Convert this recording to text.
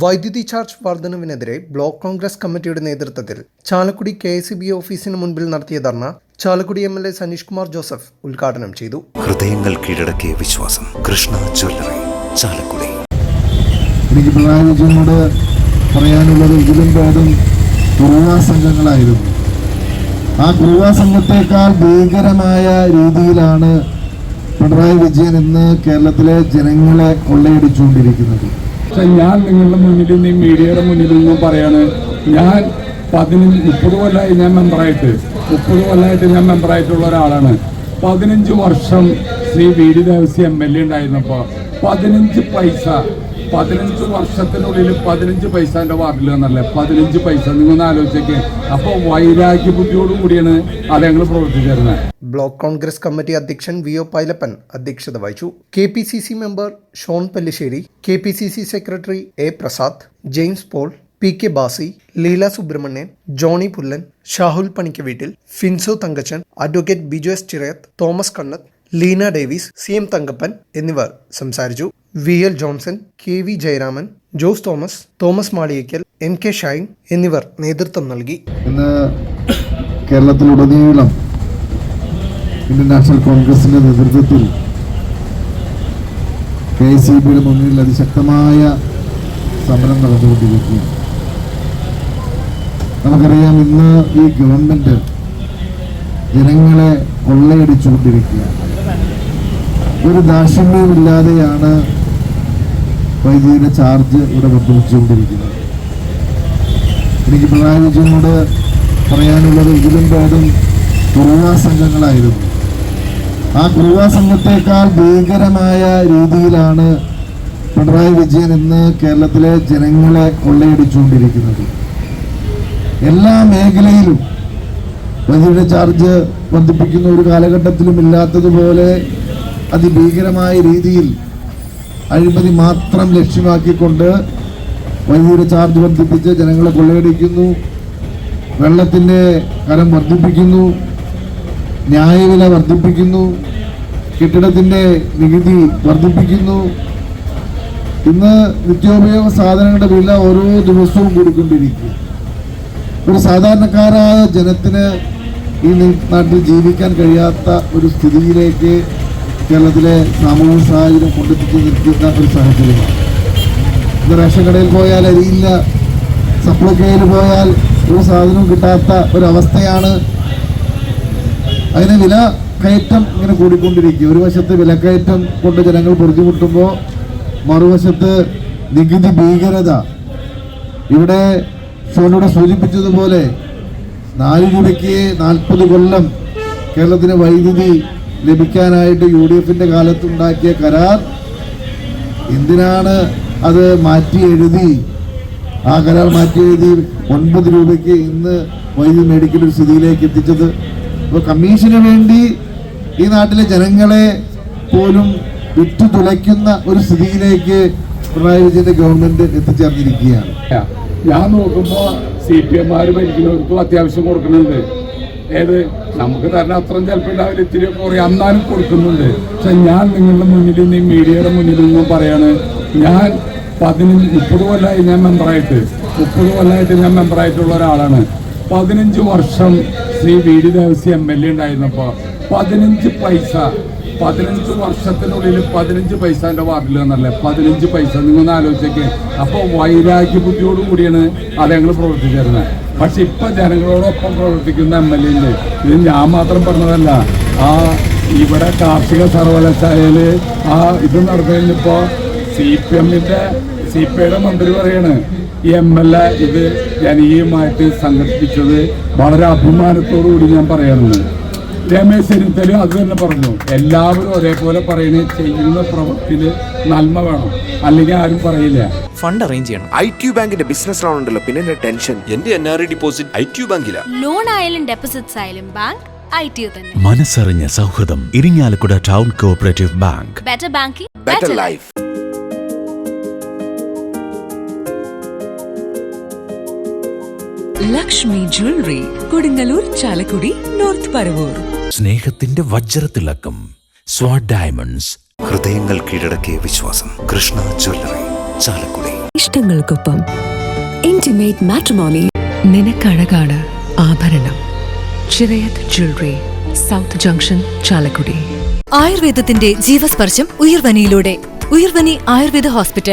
വൈദ്യുതി charge വർധനവിനെതിരെ block Congress കമ്മിറ്റിയുടെ നേതൃത്വത്തിൽ ചാലക്കുടി കെ എസ് ബി ഓഫീസിന് മുൻപിൽ നടത്തിയ dharna Chalakudy M L A Saneesh Kumar Joseph ഉദ്ഘാടനം ചെയ്തു. ഹൃദയങ്ങൾ കീഴടക്കിയ വിശ്വാസം. കൃഷ്ണ ജ്വല്ലറി ചാലക്കുടി. എനിക്ക് പിണറായി വിജയനോട് പറയാനുള്ളത് ഇതിലും ഭേദം കുറുവാ സംഘങ്ങളായിരുന്നു. ആ കുറുവാ സംഘത്തേക്കാൾ ഭീകരമായ രീതിയിലാണ് പിണറായി വിജയൻ ഇന്ന് കേരളത്തിലെ ജനങ്ങളെ കൊള്ളയടിച്ചുകൊണ്ടിരിക്കുന്നത്. പക്ഷെ ഞാൻ നിങ്ങളുടെ മുന്നിൽ ഈ മീഡിയയുടെ മുന്നിൽ നിന്നും പറയാണ് ഞാൻ പതിനഞ്ച് മുപ്പത് കൊല്ലമായി ഞാൻ മെമ്പറായിട്ട് മുപ്പത് കൊല്ലമായിട്ട് ഞാൻ മെമ്പറായിട്ടുള്ള ഒരാളാണ്. പതിനഞ്ച് വർഷം Shri V D Devasi M L A ഉണ്ടായിരുന്നപ്പോൾ പതിനഞ്ച് പൈസ പതിനഞ്ച് വർഷത്തിനുള്ളിൽ പതിനഞ്ച് പൈസ എന്റെ വാർഡിൽ വന്നല്ലേ? പതിനഞ്ച് പൈസ. നിങ്ങളൊന്ന് ആലോചിച്ചേക്ക്. അപ്പോൾ വൈരാഗ്യ ബുദ്ധിയോടും കൂടിയാണ് അത് ഞങ്ങൾ പ്രവർത്തിച്ചിരുന്നത്? ബ്ലോക്ക് കോൺഗ്രസ് കമ്മിറ്റി അധ്യക്ഷൻ വി ഒ പൈലപ്പൻ അധ്യക്ഷത വഹിച്ചു. K P C C member Shone Pallissery K P C C secretary A Prasad James Paul P K Basi Leela Subrahmanyan Johny Pullan Shahul Panikkaveettil Finso Thankachan advocate Biju S Chirayath Thomas Kannath Leena Davis C M Thankappan എന്നിവർ സംസാരിച്ചു. V L Johnson K V Jayaraman Jose Thomas Thomas Maliyakkal M K Shine എന്നിവർ നേതൃത്വം നൽകി. ഇന്ന് കേരളത്തിലുടനീളം Indian national കോൺഗ്രസിന്റെ നേതൃത്വത്തിൽ K C ബിയുടെ മുന്നിൽ അതിശക്തമായ സമരം നടന്നുകൊണ്ടിരിക്കുകയാണ്. നമുക്കറിയാം ഇന്ന് ഈ ഗവൺമെന്റ് ജനങ്ങളെ കൊള്ളയടിച്ചുകൊണ്ടിരിക്കുകയാണ്. ഒരു ദാക്ഷിണ്യമില്ലാതെയാണ് വൈദ്യുതിയുടെ ചാർജ് ഇവിടെ വർദ്ധിപ്പിച്ചുകൊണ്ടിരിക്കുന്നത് എനിക്ക് പിണറായി വിജയനോട് പറയാനുള്ളത് ഇതിലും ഭേദം കുറുവാ സംഘങ്ങളായിരുന്നു ആ കുറുവാ സംഘത്തെക്കാൾ ഭീകരമായ രീതിയിലാണ് പിണറായി വിജയൻ ഇന്ന് കേരളത്തിലെ ജനങ്ങളെ കൊള്ളയടിച്ചുകൊണ്ടിരിക്കുന്നത്. എല്ലാ മേഖലയിലും വൈദ്യുതിയുടെ ചാർജ് വർദ്ധിപ്പിക്കുന്ന ഒരു കാലഘട്ടത്തിലും ഇല്ലാത്തതുപോലെ അതിഭീകരമായ രീതിയിൽ അഴിമതി മാത്രം ലക്ഷ്യമാക്കിക്കൊണ്ട് വൈദ്യുതിയുടെ ചാർജ് വർദ്ധിപ്പിച്ച് ജനങ്ങളെ കൊള്ളയടിക്കുന്നു. വെള്ളത്തിന്റെ കരം വർദ്ധിപ്പിക്കുന്നു. ന്യായവില വർദ്ധിപ്പിക്കുന്നു. കെട്ടിടത്തിന്റെ നികുതി വർദ്ധിപ്പിക്കുന്നു. ഇന്ന് നിത്യോപയോഗ സാധനങ്ങളുടെ വില ഓരോ ദിവസവും കൂടിക്കൊണ്ടിരിക്കുക ഒരു സാധാരണക്കാരായ ജനത്തിന് ഈ നാട്ടിൽ ജീവിക്കാൻ കഴിയാത്ത ഒരു സ്ഥിതിയിലേക്ക് കേരളത്തിലെ സാമൂഹ്യ സാഹചര്യം കൊണ്ടെത്തിച്ച് നിൽക്കുന്ന ഒരു സാഹചര്യമാണ്. ഇത് റേഷൻ കടയിൽ പോയാൽ അരിയില്ല സപ്ലൈക്കോയിൽ പോയാൽ ഒരു സാധനവും കിട്ടാത്ത ഒരവസ്ഥയാണ്. അതിന് വില കയറ്റം ഇങ്ങനെ കൂടിക്കൊണ്ടിരിക്കുക ഒരു വശത്ത് വിലക്കയറ്റം കൊണ്ട് ജനങ്ങൾ പൊറുതിമുട്ടുമ്പോൾ മറുവശത്ത് നികുതി ഭീകരത. ഇവിടെ ഷോണിവിടെ സൂചിപ്പിച്ചതുപോലെ നാല് രൂപയ്ക്ക് നാൽപ്പത് കൊല്ലം കേരളത്തിന് വൈദ്യുതി ലഭിക്കാനായിട്ട് യു ഡി എഫിന്റെ കാലത്തുണ്ടാക്കിയ കരാർ. എന്തിനാണ് അത് മാറ്റി എഴുതി? ആ കരാർ മാറ്റി എഴുതി ഒൻപത് രൂപയ്ക്ക് ഇന്ന് വൈദ്യുതി മേടിക്കുന്ന ഒരു സ്ഥിതിയിലേക്ക് എത്തിച്ചത്. അപ്പോൾ കമ്മീഷന് വേണ്ടി ഈ നാട്ടിലെ ജനങ്ങളെ പോലും വിറ്റു തുളയ്ക്കുന്ന ഒരു സ്ഥിതിയിലേക്ക് പിണറായി വിജയന്റെ ഗവൺമെന്റ് എത്തിച്ചേർന്നിരിക്കുകയാണ്. ഞാൻ നോക്കുമ്പോൾ സി പി എംമാർ ഭരിക്കുന്നവർക്കും അത്യാവശ്യം കൊടുക്കുന്നുണ്ട്. ഏത്? നമുക്ക് തരണ അത്രയും ചിലപ്പോൾ ഉണ്ടാവില്ല. ഇത്തിരി കുറേ അന്നാലും കൊടുക്കുന്നുണ്ട്. പക്ഷെ ഞാൻ നിങ്ങളുടെ മുന്നിൽ നിന്ന് മീഡിയയുടെ മുന്നിൽ നിന്നും പറയാണ് ഞാൻ പതിനഞ്ച് മുപ്പത് കൊല്ലമായി ഞാൻ മെമ്പറായിട്ട് മുപ്പത് കൊല്ലമായിട്ട് ഞാൻ മെമ്പറായിട്ടുള്ള ഒരാളാണ്. പതിനഞ്ച് വർഷം Shri V D Devasi M L A ഉണ്ടായിരുന്നപ്പോൾ പതിനഞ്ച് പൈസ പതിനഞ്ച് വർഷത്തിനുള്ളിൽ പതിനഞ്ച് പൈസ എന്റെ വാർഡിൽ വന്നല്ലേ പതിനഞ്ച് പൈസ. നിങ്ങളൊന്ന് ആലോചിച്ചേക്ക്. അപ്പോൾ വൈരാഗ്യ ബുദ്ധിയോടും കൂടിയാണ് അത് ഞങ്ങൾ പ്രവർത്തിച്ചിരുന്നത്. പക്ഷെ ഇപ്പൊ ജനങ്ങളോടൊപ്പം പ്രവർത്തിക്കുന്ന എം എൽ എ ഉണ്ട് ഇത് ഞാൻ മാത്രം പറഞ്ഞതല്ല. ആ ഇവിടെ കാർഷിക സർവകലാശാലയിൽ ആ ഇത് നടന്നു കഴിഞ്ഞപ്പോ സി പി എമ്മിന്റെ സി പി ഐയുടെ മന്ത്രി പറയാണ് ഈ എം എൽ എ ഇത് ജനീയമായിട്ട് സംഘടിപ്പിച്ചത് വളരെ അഭിമാനത്തോടു കൂടി ഞാൻ പറയുന്നത് രമേശ് ചെന്നിത്തല അത് തന്നെ പറഞ്ഞു. എല്ലാവരും ഒരേപോലെ പറയുന്നത് ചെയ്യുന്ന പ്രവൃത്തിയിൽ നന്മ വേണം. അല്ലെങ്കിൽ ആരും പറയില്ല. ഫണ്ട് അറേഞ്ച് ചെയ്യണം. ഐ ടി ബാങ്കിന്റെ ബിസിനസ് ലോൺ ഉണ്ടല്ലോ പിന്നെ ടെൻഷൻ? എന്റെ N R I deposit I T ബാങ്കിലാ. Loan ആയാലും ഡെപ്പോസിറ്റ്സ് ആയാലും ബാങ്ക് മനസ്സറിഞ്ഞ സൗഹൃദം Irinjalakuda town cooperative bank better banking better life Lakshmi jewellery Kodungallur Chalakudy north Paravur സ്നേഹത്തിന്റെ വജ്രത്തിളക്കം സ്വാഡ് ഡയമണ്ട്സ് ഹൃദയങ്ങൾ കീഴടക്കിയ വിശ്വാസം. കൃഷ്ണ ജ്വല്ലറി ചാലക്കുടി. ഇഷ്ടങ്ങൾക്കൊപ്പം ഇന്റിമേറ്റ് മാട്രിമോണി നിനക്കഴകാണ് ആഭരണം. Chirayath jewellery south junction Chalakudy. ആയുർവേദത്തിന്റെ ജീവസ്പർശം ഉയർവനിയിലൂടെ. ഉയർവനി ആയുർവേദ ഹോസ്പിറ്റൽ